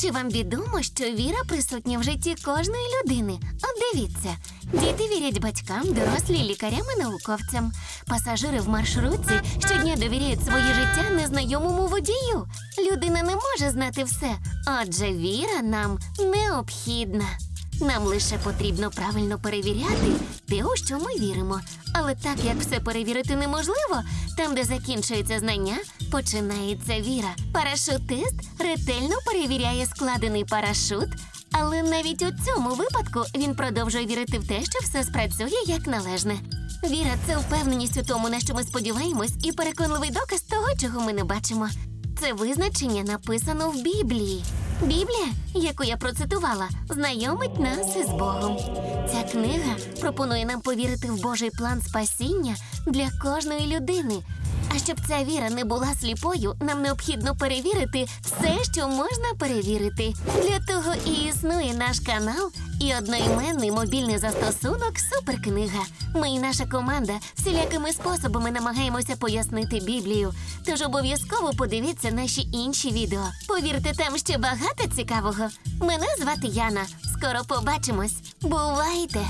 Чи вам відомо, що віра присутня в житті кожної людини? От дивіться, діти вірять батькам, дорослі лікарям і науковцям. Пасажири в маршрутці щодня довіряють своє життя незнайомому водію. Людина не може знати все, адже віра нам необхідна. Нам лише потрібно правильно перевіряти те, у що ми віримо. Але так як все перевірити неможливо, там, де закінчується знання, починається віра. Парашутист ретельно перевіряє складений парашут, але навіть у цьому випадку він продовжує вірити в те, що все спрацює як належне. Віра це впевненість у тому, на що ми сподіваємось, і переконливий доказ того, чого ми не бачимо. Це визначення написано в Біблії. Біблія, яку я процитувала, знайомить нас із Богом. Ця книга пропонує нам повірити в Божий план спасіння для кожної людини. А щоб ця віра не була сліпою, нам необхідно перевірити все, що можна перевірити. Для того і існує наш канал і одноіменний мобільний застосунок Суперкнига. Ми і наша команда всілякими способами намагаємося пояснити Біблію. Тож обов'язково подивіться наші інші відео. Повірте, там ще багато цікавого. Мене звати Яна. Скоро побачимось. Бувайте!